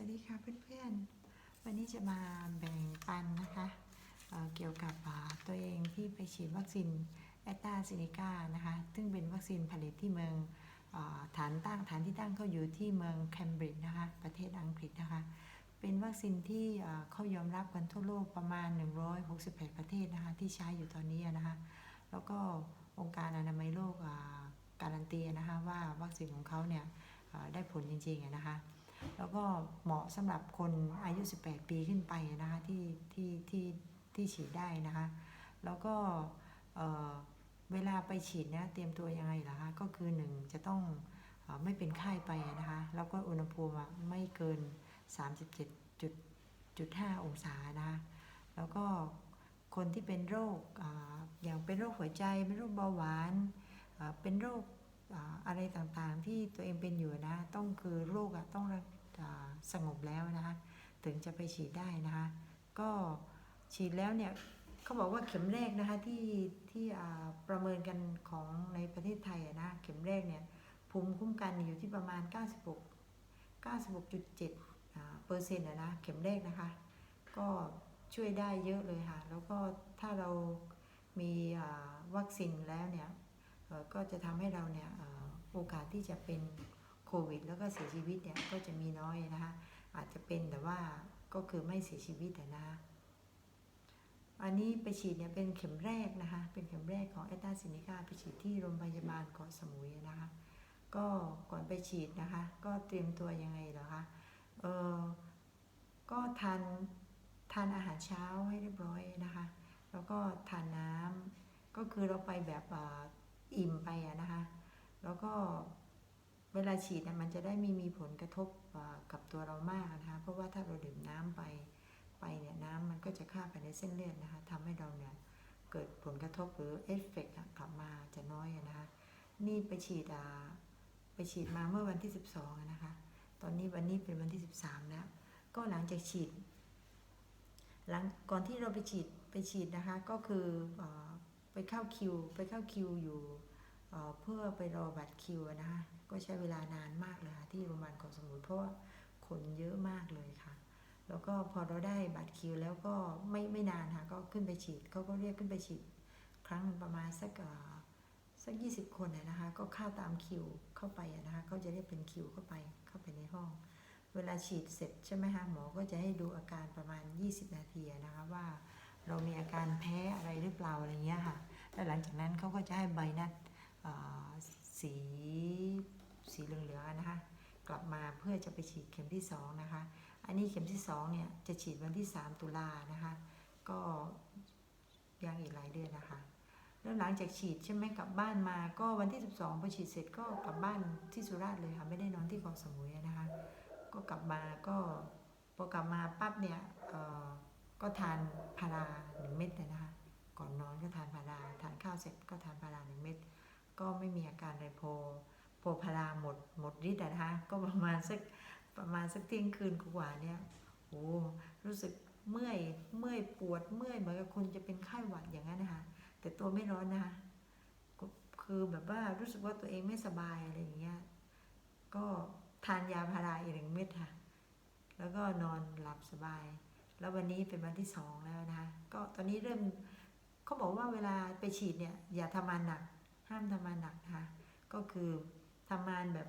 วัสดีค่ะเพื่อนๆ วันนี้จะมาแบ่งปันนะคะเเกี่ยวกับตัวเองที่ไปฉีดวัคซีนแอตตาซินิกานะคะ ซึ่งเป็นวัคซีนผลิตที่เมืองอฐานตั้งฐานที่ตั้งเขาอยู่ที่เมืองแคมบริดจ์นะคะ ประเทศอังกฤษนะคะ เป็นวัคซีนที่เขายอมรับกันทั่วโลกประมาณ 168 ประเทศนะคะที่ใช้อยู่ตอนนี้นะคะ แล้วก็องค์การอนามัยโลกการันตีนะคะว่าวัคซีนของเขาเนี่ยได้ผลจริงๆนะคะ แล้วก็เหมาะสำหรับคนอายุ 18 ปีขึ้นไปนะคะที่ที่ที่ที่ฉีดได้นะคะ แล้วก็เอ่อเวลาไปฉีดนะเตรียมตัวยังไงล่ะคะก็คือหนึ่งจะต้องไม่เป็นไข้ไปนะคะ แล้วก็อุณหภูมิไม่เกิน 37.5 องศานะคะ แล้วก็คนที่เป็นโรคออย่างเป็นโรคหัวใจ เป็นโรคเบาหวาน เป็นโรค อะไรต่างๆที่ตัวเองเป็นอยู่นะ ต้องคือโรคอะต้องสงบแล้วนะคะ ถึงจะไปฉีดได้นะคะ ก็ฉีดแล้วเนี่ยเขาบอกว่าเข็มแรกนะคะที่ที่ประเมินกันของในประเทศไทยนะเข็มแรกเนี่ยภูมิคุ้มกันอยู่ที่ประมาณ 96 96.7อ่าเปอร์เซ็นต์อะนะเข็มแรกนะคะ ก็ช่วยได้เยอะเลยค่ะ แล้วก็ถ้าเรามีวัคซีนแล้วเนี่ย ก็จะทำให้เราเนี่ยโอกาสที่จะเป็นโควิด แล้วก็เสียชีวิตเนี่ยก็จะมีน้อยนะคะอาจจะเป็นแต่ว่าก็คือไม่เสียชีวิตนะคะอันนี้ไปฉีดเนี่ยเป็นเข็มแรกนะคะเป็นเข็มแรกของแอตตาซินิกาไปฉีดที่โรงพยาบาลเกาะสมุยนะคะก็ก่อนไปฉีดนะคะ ก็เตรียมตัวยังไงเหรอคะเออก็ทานทานอาหารเช้าให้เรียบร้อยนะคะ แล้วก็ทานน้ำก็คือเราไปแบบ อิ่มไปอะนะคะ แล้วก็เวลาฉีดเนี่ยมันจะได้ไม่มีผลกระทบกับตัวเรามากนะคะเพราะว่าถ้าเราดื่มน้ำไปไปเนี่ยน้ำมันก็จะข้าไปในเส้นเลือดนะคะทำให้เราเนี่ยเกิดผลกระทบหรือเอฟเฟกต์กลับมาจะน้อยอะนะคะ นี่ไปฉีดอ่าไปฉีดมาเมื่อวันที่ 12อะนะคะ ตอนนี้วันนี้เป็นวันที่ 13 แล้ว ก็หลังจากฉีด หลังก่อนที่เราไปฉีดไปฉีดนะคะ ก็คืออไปเข้าคิว ไปเข้าคิวอยู่ เเพื่อไปรอบัตรคิวนะคะก็ใช้เวลานานมากเลยค่ะที่โรงพยาบาลเกาะสมุยเพราะว่าคนเยอะมากเลยค่ะ แล้วก็พอเราได้บัตรคิวแล้วก็ไม่ไม่นานค่ะก็ขึ้นไปฉีดเขาก็เรียกขึ้นไปฉีด ครั้งประมาณสักสักยี่สิบคนนะคะก็เข้าตามคิวเข้าไปนะคะเขาจะเรียกเป็นคิวเข้าไปเข้าไปในห้อง เวลาฉีดเสร็จใช่ไหมคะหมอก็จะให้ดูอาการประมาณ 20 นาทีนะคะว่าเรามีอาการแพ้อะไรหรือเปล่าอะไรเงี้ยค่ะแล้วหลังจากนั้นเขาก็จะให้ใบนัด สีสีเหลืองๆอะนะคะ กลับมาเพื่อจะไปฉีดเข็มที่ 2 นะคะ อันนี้เข็มที่ 2 เนี่ย จะฉีดวันที่ 3 ตุลานะคะ ก็ยังอีกหลายเดือนนะคะ แล้วหลังจากฉีดใช่ไหมกลับบ้านมาก็วันที่ 12พอฉีดเสร็จก็กลับบ้านที่สุราษฎร์เลยค่ะ ไม่ได้นอนที่เกาะสมุยนะคะ ก็กลับมาก็พอกลับมาปั๊บเนี่ยก็ทานพาราหนึ่งเม็ดเลยนะคะ ก่อนนอนก็ทานพาราทานข้าวเสร็จก็ทานพาราหนึ่งเม็ด ก็ไม่มีอาการอะไรพอพพาราหมดหมดฤทธิ์อะนะคะก็ประมาณสักประมาณสักเที่ยงคืนกว่าเนี่ยโอ้รู้สึกเมื่อยเมื่อยปวดเมื่อยเหมือนกับคนจะเป็นไข้หวัดอย่างนั้นนะคะแต่ตัวไม่ร้อนนะคะก็คือแบบว่ารู้สึกว่าตัวเองไม่สบายอะไรอย่างเงี้ยก็ทานยาพาราอีกหนึ่งเม็ดค่ะ แล้วก็นอนหลับสบาย แล้ววันนี้เป็นวันที่สองแล้วนะคะก็ตอนนี้เริ่มเขาบอกว่าเวลาไปฉีดเนี่ยอย่าทำงานหนัก ห้ามทำงานหนักนะคะก็คือทำงานแบบ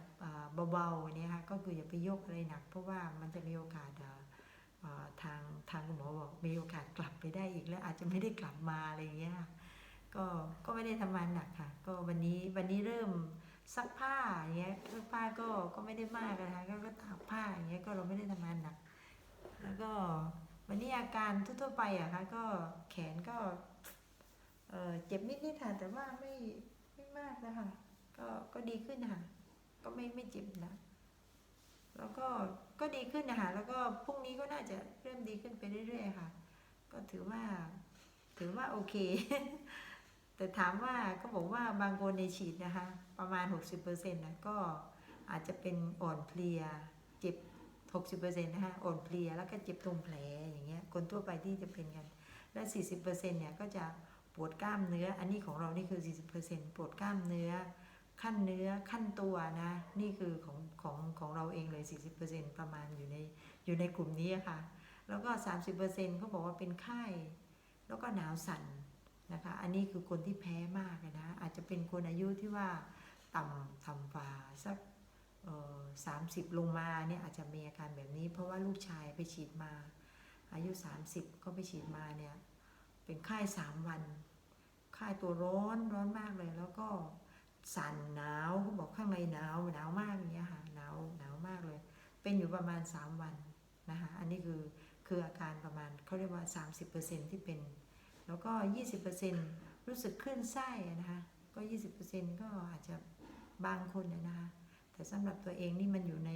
เบาๆเนี่ยค่ะก็คืออย่าไปยกอะไรหนัก เพราะว่ามันจะมีโอกาสทางทางคุณหมอบอกมีโอกาสกลับไปได้อีกแล้วอาจจะไม่ได้กลับมาอะไรอย่างเงี้ยก็ก็ไม่ได้ทำงานหนักค่ะ ก็วันนี้วันนี้เริ่มซักผ้าอย่างเงี้ยซักผ้าก็ก็ไม่ได้มากนะคะก็ก็ตากผ้าอย่างเงี้ยก็เราไม่ได้ทำงานหนัก แล้วก็วันนี้อาการทั่วๆไปอะค่ะก็แขนก็เออเจ็บนิดๆค่ะแต่ว่าไม่ไมากนะคะก็ก็ดีขึ้นค่ะก็ไม่ไม่เจ็บนะ แล้วก็ก็ดีขึ้นนะคะแล้วก็พรุ่งนี้ก็น่าจะเริ่มดีขึ้นไปเรื่อยๆค่ะ ก็ถือว่า ถือว่าโอเค แต่ถามว่าก็บอกว่าบางคนในฉีดนะคะ ประมาณ 60%นะก็อาจจะเป็นอ่อนเพลียเจ็บ60%นะคะอ่อนเพลียแล้วก็เจ็บตรงแผลอย่างเงี้ยคนทั่วไปที่จะเป็นกัน และ 40%เนี่ยก็จะ วดกล้ามเนื้อ อันนี้ของเรานี่คือ 40%ปวดกล้ามเนื้อ ขั้นเนื้อขั้นตัวนะ นี่คือของของของเราเองเลย 40%ประมาณอยู่ในอยู่ในกลุ่มนี้อะค่ะ แล้วก็ 30%เขาบอกว่าเป็นไข้ แล้วก็หนาวสั่นนะคะ อันนี้คือคนที่แพ้มากนะ อาจจะเป็นคนอายุที่ว่าต่ำต่ำกว่าสักสามสิบลงมาเนี่ยอาจจะมีอาการแบบนี้ เพราะว่าลูกชายไปฉีดมา อายุ 30 ก็ไปฉีดมาเนี่ยเป็นไข้สามวัน ไข้ตัวร้อนร้อนมากเลย แล้วก็สั่นหนาวเขาบอกข้างในหนาวหนาวมากอย่างเงี้ยค่ะหนาวหนาวมากเลย เป็นอยู่ประมาณ 3 วันนะคะอันนี้คือคืออาการประมาณเขาเรียกว่า 30%ที่เป็น แล้วก็ 20%รู้สึกคลื่นไส้นะคะก็ 20%ก็อาจจะบางคนนะนะคะแต่สำหรับตัวเองนี่มันอยู่ใน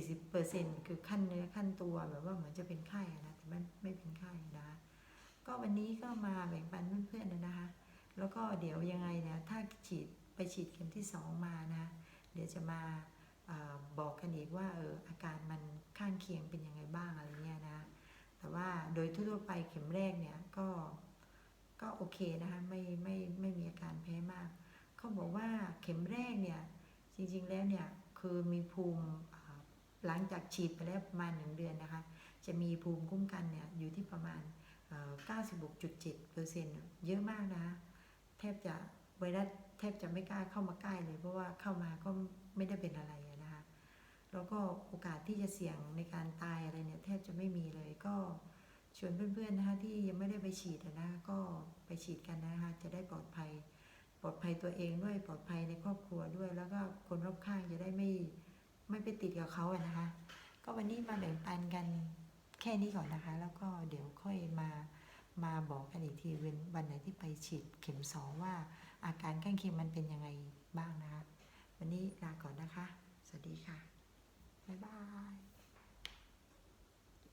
40%คือขั้นเนื้อขั้นตัวแบบว่าเหมือนจะเป็นไข้นะแต่มันไม่เป็นไข้นะคะ ก็วันนี้ก็มาแบ่งปันเพื่อนๆนะคะ แล้วก็เดี๋ยวยังไงเนี่ยถ้าฉีดไปฉีดเข็มที่สองมานะ เดี๋ยวจะมาอบอกกันอีกว่าเอออาการมันข้างเคียงเป็นยังไงบ้างอะไรเงี้ยนะ แต่ว่าโดยทั่วไปเข็มแรกเนี่ยก็ก็โอเคนะคะไม่ไม่ไม่มีอาการแพ้มาก เขาบอกว่าเข็มแรกเนี่ยจริงๆแล้วเนี่ยคือมีภูมิหลังจากฉีดไปแล้วประมาณหนึ่งเดือนนะคะ จะมีภูมิคุ้มกันเนี่ยอยู่ที่ประมาณ 96.7เเซเยอะมากนะแทบจะไวรัสแทบจะไม่กล้าเข้ามาใกล้เลย เพราะว่าเข้ามาก็ไม่ได้เป็นอะไรนะคะแล้วก็โอกาสที่จะเสี่ยงในการตายอะไรเนี่ยแทบจะไม่มีเลยก็ชวนเพื่อนๆนะคะที่ยังไม่ได้ไปฉีดนะก็ไปฉีดกันนะคะจะได้ปลอดภัย ปลอดภัยตัวเองด้วยปลอดภัยในครอบครัวด้วย แล้วก็คนรอบข้างจะได้ไม่ไม่ไปติดกับเขาอะนะคะ ก็วันนี้มาแบ่งปันกันแค่นี้ก่อนนะคะ แล้วก็เดี๋ยวค่อย มาบอกกันอีกทีวันวันไหนที่ไปฉีดเข็มสองว่า อาการข้างเคียงมันเป็นยังไงบ้างนะคะ วันนี้ลาก่อนนะคะ สวัสดีค่ะ บ๊ายบาย